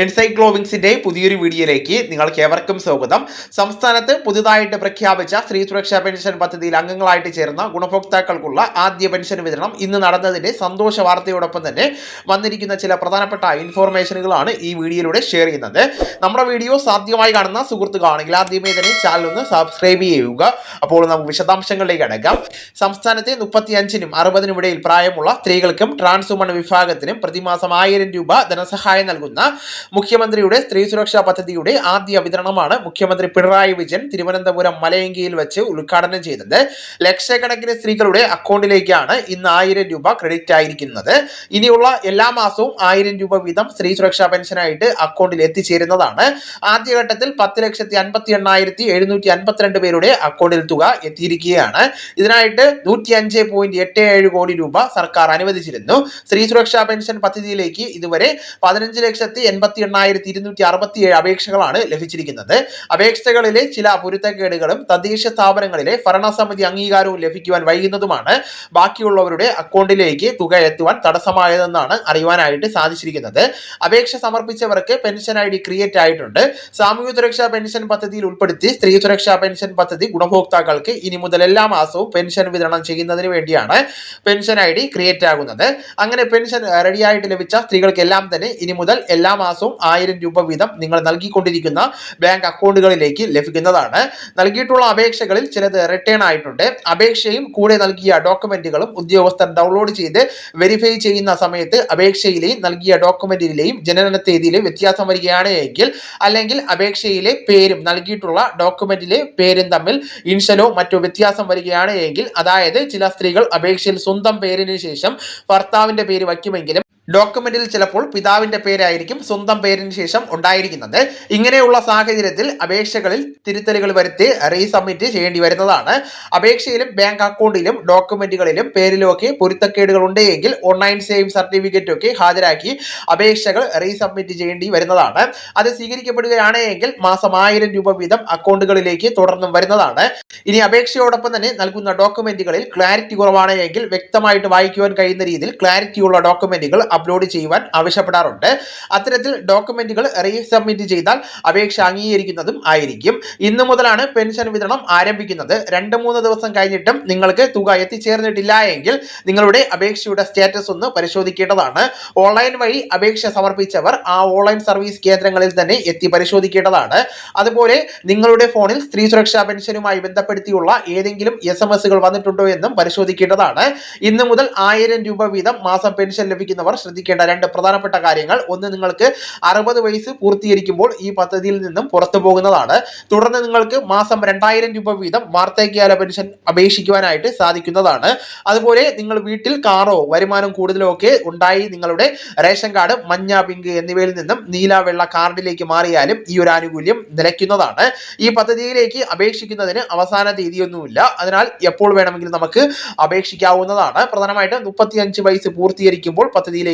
എൻസൈക്ലോവിങ്സിന്റെ പുതിയൊരു വീഡിയോയിലേക്ക് നിങ്ങൾക്ക് ഏവർക്കും സ്വാഗതം. സംസ്ഥാനത്ത് പുതുതായിട്ട് പ്രഖ്യാപിച്ച സ്ത്രീ സുരക്ഷാ പെൻഷൻ പദ്ധതിയിൽ അംഗങ്ങളായിട്ട് ചേർന്ന ഗുണഭോക്താക്കൾക്കുള്ള ആദ്യ പെൻഷൻ വിതരണം ഇന്ന് നടന്നതിന്റെ സന്തോഷ വാർത്തയോടൊപ്പം തന്നെ വന്നിരിക്കുന്ന ചില പ്രധാനപ്പെട്ട ഇൻഫോർമേഷനുകളാണ് ഈ വീഡിയോയിലൂടെ ഷെയർ ചെയ്യുന്നത്. നമ്മുടെ വീഡിയോ സാധ്യമായി കാണുന്ന സുഹൃത്തുക്കളാണെങ്കിൽ ആദ്യമേ തന്നെ ചാനൽ ഒന്ന് സബ്സ്ക്രൈബ് ചെയ്യുക. അപ്പോൾ നമുക്ക് വിശദാംശങ്ങളിലേക്ക് അടക്കാം. സംസ്ഥാനത്തെ മുപ്പത്തി അഞ്ചിനും അറുപതിനും ഇടയിൽ പ്രായമുള്ള സ്ത്രീകൾക്കും ട്രാൻസ് വിഭാഗത്തിനും പ്രതിമാസം ആയിരം രൂപ ധനസഹായം നൽകുന്ന മുഖ്യമന്ത്രിയുടെ സ്ത്രീ സുരക്ഷാ പദ്ധതിയുടെ ആദ്യ വിതരണമാണ് മുഖ്യമന്ത്രി പിണറായി വിജയൻ തിരുവനന്തപുരം മലയങ്കിയിൽ വെച്ച് ഉദ്ഘാടനം ചെയ്തത്. ലക്ഷക്കണക്കിന് സ്ത്രീകളുടെ അക്കൗണ്ടിലേക്കാണ് ഇന്ന് ആയിരം രൂപ ക്രെഡിറ്റ് ആയിരിക്കുന്നത്. ഇനിയുള്ള എല്ലാ മാസവും ആയിരം രൂപ വീതം സ്ത്രീ സുരക്ഷാ പെൻഷനായിട്ട് അക്കൗണ്ടിൽ എത്തിച്ചേരുന്നതാണ്. ആദ്യഘട്ടത്തിൽ പത്ത് ലക്ഷത്തി അൻപത്തി എണ്ണായിരത്തി എഴുന്നൂറ്റി അൻപത്തിരണ്ട് പേരുടെ അക്കൗണ്ടിൽ തുക എത്തിയിരിക്കുകയാണ്. ഇതിനായിട്ട് നൂറ്റി അഞ്ച് പോയിന്റ് എട്ട് ഏഴ് കോടി രൂപ സർക്കാർ അനുവദിച്ചിരുന്നു. സ്ത്രീ സുരക്ഷാ പെൻഷൻ പദ്ധതിയിലേക്ക് ഇതുവരെ പതിനഞ്ച് ലക്ഷത്തി എൺപത്തി എണ്ണായിരത്തി ഇരുന്നൂറ്റി അറുപത്തി ഏഴ് അപേക്ഷകളാണ് ലഭിച്ചിരിക്കുന്നത്. അപേക്ഷകളിലെ ചില പൊരുത്തക്കേടുകളും തദ്ദേശ സ്ഥാപനങ്ങളിലെ ഭരണസമിതി അംഗീകാരവും ലഭിക്കുവാൻ വൈകുന്നതുമാണ്. ബാക്കിയുള്ളവരുടെ അക്കൗണ്ടിലേക്ക് തുക എത്തുവാൻ തടസ്സമായതെന്നാണ് അറിയുവാനായിട്ട് സാധിച്ചിരിക്കുന്നത്. അപേക്ഷ സമർപ്പിച്ചവർക്ക് പെൻഷൻ ഐ ഡി ക്രിയേറ്റ് ആയിട്ടുണ്ട്. സാമൂഹ്യ സുരക്ഷാ പെൻഷൻ പദ്ധതിയിൽ ഉൾപ്പെടുത്തി സ്ത്രീ സുരക്ഷാ പെൻഷൻ പദ്ധതി ഗുണഭോക്താക്കൾക്ക് ഇനി മുതൽ എല്ലാ മാസവും പെൻഷൻ വിതരണം ചെയ്യുന്നതിന് വേണ്ടിയാണ് പെൻഷൻ ഐ ഡി ക്രിയേറ്റ് ആകുന്നത്. അങ്ങനെ പെൻഷൻ റെഡിയായിട്ട് ലഭിച്ച സ്ത്രീകൾക്കെല്ലാം തന്നെ ഇനി മുതൽ എല്ലാ മാസവും ആയിരം രൂപ വീതം നിങ്ങൾ നൽകിക്കൊണ്ടിരിക്കുന്ന ബാങ്ക് അക്കൗണ്ടുകളിലേക്ക് ലഭിക്കുന്നതാണ്. നൽകിയിട്ടുള്ള അപേക്ഷകളിൽ ചിലത് റിട്ടേൺ ആയിട്ടുണ്ട്. അപേക്ഷയും കൂടെ നൽകിയ ഡോക്യുമെന്റുകളും ഉദ്യോഗസ്ഥർ ഡൗൺലോഡ് ചെയ്ത് വെരിഫൈ ചെയ്യുന്ന സമയത്ത് അപേക്ഷയിലെയും നൽകിയ ഡോക്യുമെന്റിലെയും ജനന തീയതിയിലെ വ്യത്യാസം വരികയാണ് എങ്കിൽ അല്ലെങ്കിൽ അപേക്ഷയിലെ പേരും നൽകിയിട്ടുള്ള ഡോക്യുമെന്റിലെ പേരും തമ്മിൽ ഇൻഷനോ മറ്റോ വ്യത്യാസം വരികയാണ് എങ്കിൽ അതായത് ചില സ്ത്രീകൾ അപേക്ഷയിൽ സ്വന്തം പേരിന് ശേഷം ഭർത്താവിന്റെ പേര് വയ്ക്കുമെങ്കിലും ഡോക്യുമെന്റിൽ ചിലപ്പോൾ പിതാവിന്റെ പേരായിരിക്കും സ്വന്തം പേരിന് ശേഷം ഉണ്ടായിരിക്കുന്നത്. ഇങ്ങനെയുള്ള സാഹചര്യത്തിൽ അപേക്ഷകളിൽ തിരുത്തലുകൾ വരുത്തി റീസബ്മിറ്റ് ചെയ്യേണ്ടി വരുന്നതാണ്. അപേക്ഷയിലും ബാങ്ക് അക്കൗണ്ടിലും ഡോക്യുമെന്റുകളിലും പേരിലുമൊക്കെ പൊരുത്തക്കേടുകൾ ഉണ്ടെങ്കിൽ ഓൺലൈൻ സേവ് സർട്ടിഫിക്കറ്റ് ഒക്കെ ഹാജരാക്കി അപേക്ഷകൾ റീസബ്മിറ്റ് ചെയ്യേണ്ടി വരുന്നതാണ്. അത് സ്വീകരിക്കപ്പെടുകയാണ് എങ്കിൽ മാസം ആയിരം രൂപ വീതം അക്കൗണ്ടുകളിലേക്ക് തുടർന്നും വരുന്നതാണ്. ഇനി അപേക്ഷയോടൊപ്പം തന്നെ നൽകുന്ന ഡോക്യുമെന്റുകളിൽ ക്ലാരിറ്റി കുറവാണ് എങ്കിൽ വ്യക്തമായിട്ട് വായിക്കുവാൻ കഴിയുന്ന രീതിയിൽ ക്ലാരിറ്റിയുള്ള ഡോക്യുമെന്റുകൾ അപ്ലോഡ് ചെയ്യുവാൻ ആവശ്യപ്പെടാറുണ്ട്. അത്തരത്തിൽ ഡോക്യുമെന്റുകൾ റീസബ്മിറ്റ് ചെയ്താൽ അപേക്ഷ അംഗീകരിക്കുന്നതും ആയിരിക്കും. ഇന്ന് മുതലാണ് പെൻഷൻ വിതരണം ആരംഭിക്കുന്നത്. രണ്ട് മൂന്ന് ദിവസം കഴിഞ്ഞിട്ടും നിങ്ങൾക്ക് തുക എത്തിച്ചേർന്നിട്ടില്ല എങ്കിൽ നിങ്ങളുടെ അപേക്ഷയുടെ സ്റ്റാറ്റസ് ഒന്ന് പരിശോധിക്കേണ്ടതാണ്. ഓൺലൈൻ വഴി അപേക്ഷ സമർപ്പിച്ചവർ ആ ഓൺലൈൻ സർവീസ് കേന്ദ്രങ്ങളിൽ തന്നെ എത്തി പരിശോധിക്കേണ്ടതാണ്. അതുപോലെ നിങ്ങളുടെ ഫോണിൽ സ്ത്രീ സുരക്ഷാ പെൻഷനുമായി ബന്ധപ്പെടുത്തിയുള്ള ഏതെങ്കിലും എസ് എം എസുകൾ വന്നിട്ടുണ്ടോ എന്നും പരിശോധിക്കേണ്ടതാണ്. ഇന്ന് മുതൽ ആയിരം രൂപ വീതം മാസം പെൻഷൻ ലഭിക്കുന്നവർ ശ്രദ്ധിക്കേണ്ട രണ്ട് പ്രധാനപ്പെട്ട കാര്യങ്ങൾ. ഒന്ന് നിങ്ങൾക്ക് അറുപത് വയസ്സ് പൂർത്തീകരിക്കുമ്പോൾ ഈ പദ്ധതിയിൽ നിന്നും പുറത്തു പോകുന്നതാണ്. തുടർന്ന് നിങ്ങൾക്ക് മാസം രണ്ടായിരം രൂപ വീതം വാർദ്ധക്യകാല പെൻഷൻ അപേക്ഷിക്കുവാനായിട്ട് സാധിക്കുന്നതാണ്. അതുപോലെ നിങ്ങൾ വീട്ടിൽ കാറോ വരുമാനം കൂടുതലോ ഒക്കെ ഉണ്ടായി നിങ്ങളുടെ റേഷൻ കാർഡ് മഞ്ഞ പിങ്ക് എന്നിവയിൽ നിന്നും നീല വെള്ള കാർഡിലേക്ക് മാറിയാലും ഈ ഒരു ആനുകൂല്യം നിലയ്ക്കുന്നതാണ്. ഈ പദ്ധതിയിലേക്ക് അപേക്ഷിക്കുന്നതിന് അവസാന തീയതിയൊന്നുമില്ല. അതിനാൽ എപ്പോൾ വേണമെങ്കിലും നമുക്ക് അപേക്ഷിക്കാവുന്നതാണ്. പ്രധാനമായിട്ടും മുപ്പത്തിയഞ്ച് വയസ്സ് പൂർത്തീകരിക്കുമ്പോൾ പദ്ധതിയിലേക്ക്